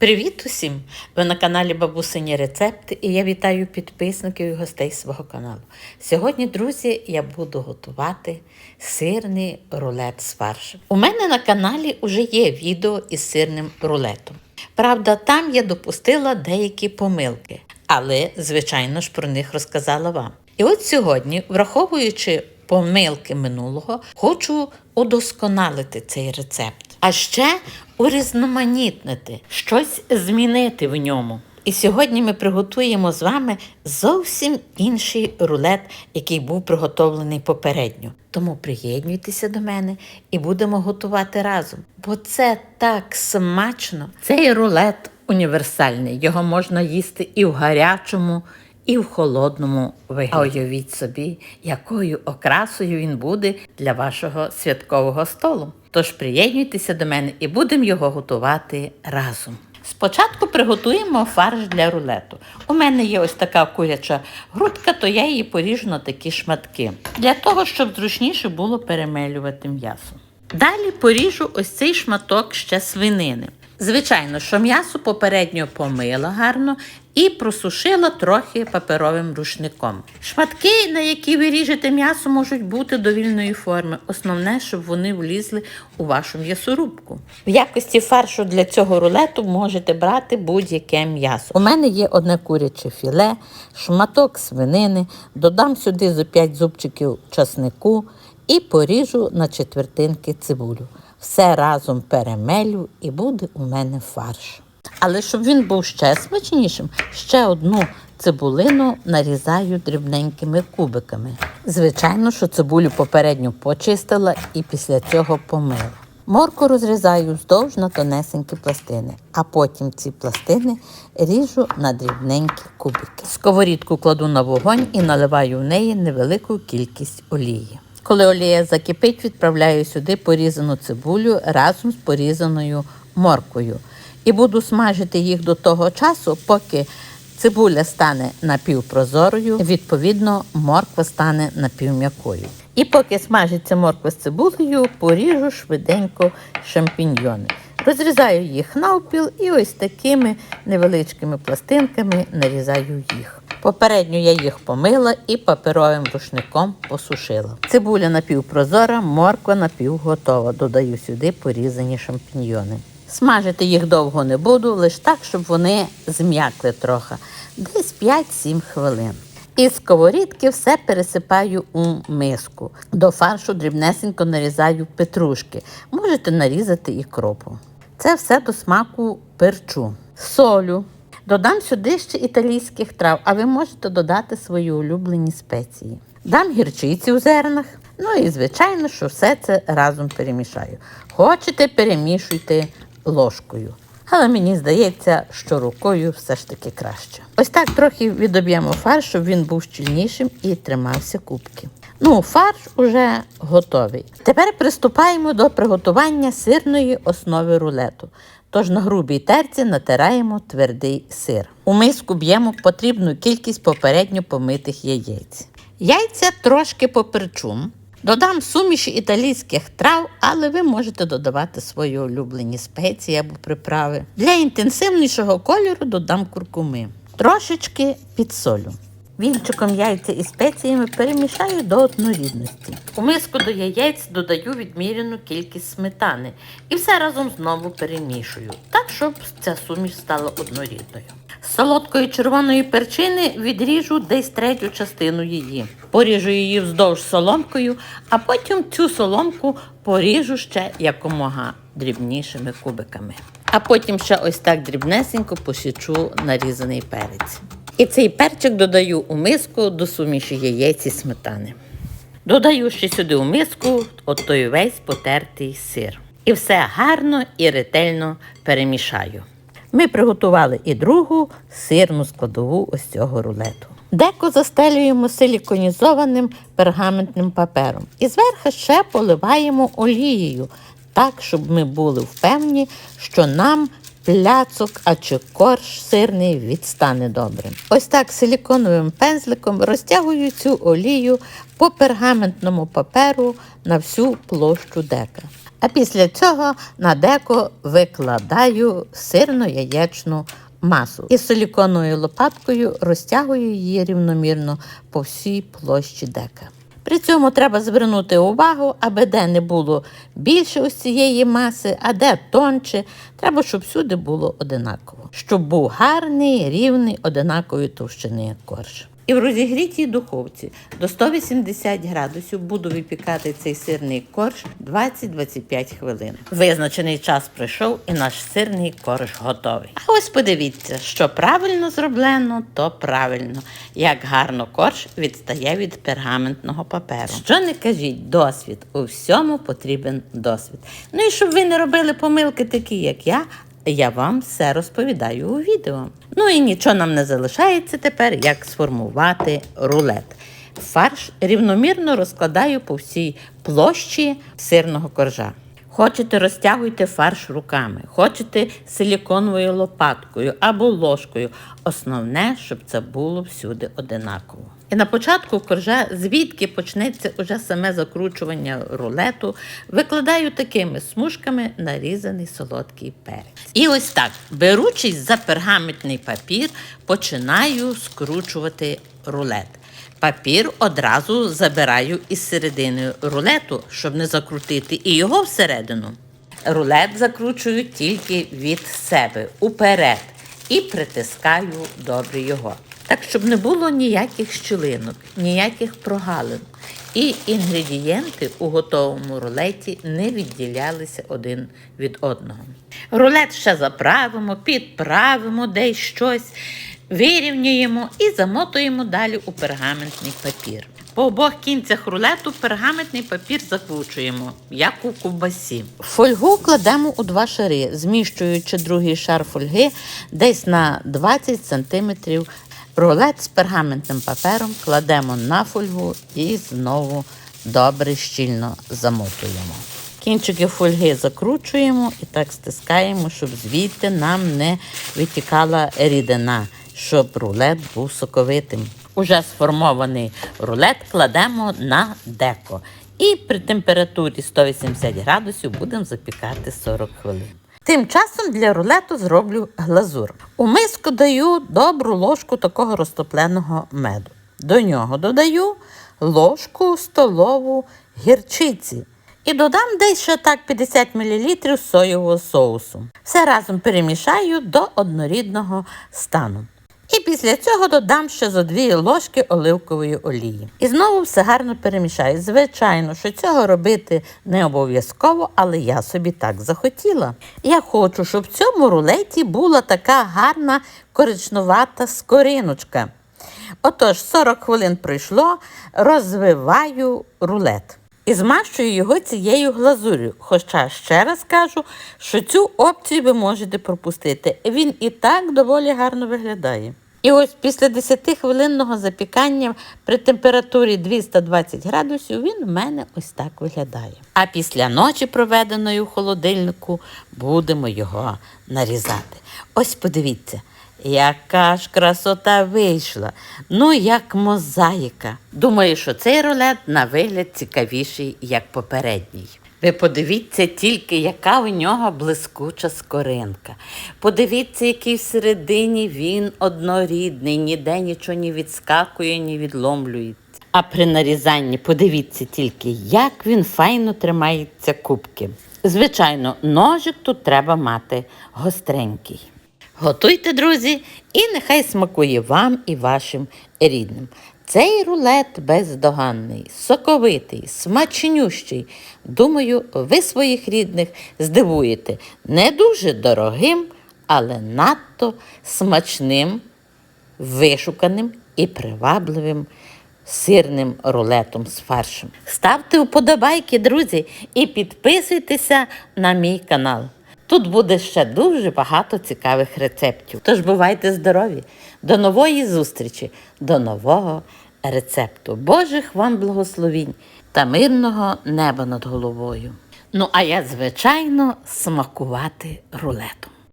Привіт усім! Ви на каналі Бабусині Рецепти і я вітаю підписників і гостей свого каналу. Сьогодні, друзі, я буду готувати сирний рулет з фаршем. У мене на каналі вже є відео із сирним рулетом. Правда, там я допустила деякі помилки, але, звичайно ж, про них розказала вам. І от сьогодні, враховуючи помилки минулого, хочу удосконалити цей рецепт. А ще урізноманітнити, щось змінити в ньому. І сьогодні ми приготуємо з вами зовсім інший рулет, який був приготовлений попередньо. Тому приєднуйтеся до мене і будемо готувати разом. Бо це так смачно. Цей рулет універсальний. Його можна їсти і в гарячому, і в холодному вигляді. А уявіть собі, якою окрасою він буде для вашого святкового столу. Тож приєднуйтеся до мене і будемо його готувати разом. Спочатку приготуємо фарш для рулету. У мене є ось така куряча грудка, то я її поріжу на такі шматки, для того, щоб зручніше було перемелювати м'ясо. Далі поріжу ось цей шматок ще свинини. Звичайно, що м'ясо попередньо помила гарно і просушила трохи паперовим рушником. Шматки, на які ви ріжете м'ясо, можуть бути довільної форми. Основне, щоб вони влізли у вашу м'ясорубку. В якості фаршу для цього рулету можете брати будь-яке м'ясо. У мене є одне куряче філе, шматок свинини, додам сюди зо 5 зубчиків часнику і поріжу на четвертинки цибулю. Все разом перемелю і буде у мене фарш. Але щоб він був ще смачнішим, ще одну цибулину нарізаю дрібненькими кубиками. Звичайно, що цибулю попередньо почистила і після цього помила. Морку розрізаю вздовж на тонесенькі пластини, а потім ці пластини ріжу на дрібненькі кубики. Сковорідку кладу на вогонь і наливаю в неї невелику кількість олії. Коли олія закипить, відправляю сюди порізану цибулю разом з порізаною моркою. І буду смажити їх до того часу, поки цибуля стане напівпрозорою, відповідно, морква стане напівм'якою. І поки смажиться морква з цибулею, поріжу швиденько шампіньйони. Розрізаю їх навпіл і ось такими невеличкими пластинками нарізаю їх. Попередньо я їх помила і паперовим рушником посушила. Цибуля напівпрозора, морква напівготова. Додаю сюди порізані шампіньйони. Смажити їх довго не буду, лише так, щоб вони зм'якли трохи, десь 5-7 хвилин. Із сковорідки все пересипаю у миску. До фаршу дрібнесенько нарізаю петрушки. Можете нарізати і кропу. Це все до смаку перчу, солю. Додам сюди ще італійських трав, а ви можете додати свої улюблені спеції. Дам гірчиці у зернах. Ну і, звичайно, що все це разом перемішаю. Хочете, перемішуйте ложкою. Але мені здається, що рукою все ж таки краще. Ось так трохи відоб'ємо фарш, щоб він був щільнішим і тримався кубки. Ну, фарш уже готовий. Тепер приступаємо до приготування сирної основи рулету. Тож на грубій терці натираємо твердий сир. У миску б'ємо потрібну кількість попередньо помитих яєць. Яйця трошки поперчу. Додам суміші італійських трав, але ви можете додавати свої улюблені спеції або приправи. Для інтенсивнішого кольору додам куркуми. Трошечки підсолю. Вінчиком яйця і спеціями перемішаю до однорідності. У миску до яєць додаю відміряну кількість сметани і все разом знову перемішую, так щоб ця суміш стала однорідною. З солодкої червоної перчини відріжу десь третю частину її. Поріжу її вздовж соломкою, а потім цю соломку поріжу ще якомога дрібнішими кубиками. А потім ще ось так дрібнесенько посічу нарізаний перець. І цей перчик додаю у миску до суміші яєць і сметани. Додаю ще сюди у миску от той весь потертий сир. І все гарно і ретельно перемішаю. Ми приготували і другу сирну складову ось цього рулету. Деко застелюємо силіконізованим пергаментним папером. І зверху ще поливаємо олією, так, щоб ми були впевнені, що нам пляцок, а чи корж сирний відстане добре. Ось так силіконовим пензликом розтягую цю олію по пергаментному паперу на всю площу дека. А після цього на деко викладаю сирну яєчну масу і силіконовою лопаткою розтягую її рівномірно по всій площі дека. При цьому треба звернути увагу, аби де не було більше ось цієї маси, а де тонче. Треба, щоб всюди було одинаково, щоб був гарний, рівний, одинакової товщини корж. І в розігрітій духовці до 180 градусів буду випікати цей сирний корж 20-25 хвилин. Визначений час пройшов і наш сирний корж готовий. А ось подивіться, що правильно зроблено, то правильно. Як гарно корж відстає від пергаментного паперу. Що не кажіть, досвід. У всьому потрібен досвід. Ну і щоб ви не робили помилки такі, як я, я вам все розповідаю у відео. Ну і нічого нам не залишається тепер, як сформувати рулет. Фарш рівномірно розкладаю по всій площі сирного коржа. Хочете, розтягуйте фарш руками, хочете силіконовою лопаткою або ложкою. Основне, щоб це було всюди одинаково. І на початку коржа, звідки почнеться уже саме закручування рулету, викладаю такими смужками нарізаний солодкий перець. І ось так, беручись за пергаментний папір, починаю скручувати рулет. Папір одразу забираю із середини рулету, щоб не закрутити і його всередину. Рулет закручую тільки від себе уперед і притискаю добре його. Так, щоб не було ніяких щілинок, ніяких прогалин. І інгредієнти у готовому рулеті не відділялися один від одного. Рулет ще заправимо, підправимо десь щось, вирівнюємо і замотуємо далі у пергаментний папір. По обох кінцях рулету пергаментний папір закручуємо, як у ковбасі. Фольгу кладемо у два шари, зміщуючи другий шар фольги десь на 20 см. Рулет з пергаментним папером кладемо на фольгу і знову добре щільно замотуємо. Кінчики фольги закручуємо і так стискаємо, щоб звідти нам не витікала рідина, щоб рулет був соковитим. Уже сформований рулет кладемо на деко. І при температурі 180 градусів будемо запікати 40 хвилин. Тим часом для рулету зроблю глазур. У миску даю добру ложку такого розтопленого меду. До нього додаю ложку столову гірчиці. І додам десь ще так 50 мл соєвого соусу. Все разом перемішаю до однорідного стану. І після цього додам ще зо дві ложки оливкової олії. І знову все гарно перемішаю. Звичайно, що цього робити не обов'язково, але я собі так захотіла. Я хочу, щоб в цьому рулеті була така гарна коричнувата скориночка. Отож, 40 хвилин пройшло, розвиваю рулет. І змащую його цією глазур'ю. Хоча ще раз кажу, що цю опцію ви можете пропустити. Він і так доволі гарно виглядає. І ось після 10-хвилинного запікання при температурі 220 градусів він в мене ось так виглядає. А після ночі, проведеної в холодильнику, будемо його нарізати. Ось подивіться. Яка ж красота вийшла, ну як мозаїка. Думаю, що цей рулет на вигляд цікавіший, як попередній. Ви подивіться тільки, яка у нього блискуча скоринка. Подивіться, який всередині він однорідний, ніде нічого не відскакує, ні відломлюється. А при нарізанні подивіться тільки, як він файно тримається кубки. Звичайно, ножик тут треба мати гостренький. Готуйте, друзі, і нехай смакує вам і вашим рідним. Цей рулет бездоганний, соковитий, смачнющий. Думаю, ви своїх рідних здивуєте не дуже дорогим, але надто смачним, вишуканим і привабливим сирним рулетом з фаршем. Ставте вподобайки, друзі, і підписуйтеся на мій канал. Тут буде ще дуже багато цікавих рецептів. Тож бувайте здорові! До нової зустрічі, до нового рецепту. Божих вам благословінь та мирного неба над головою. Ну, а я, звичайно, смакувати рулетом.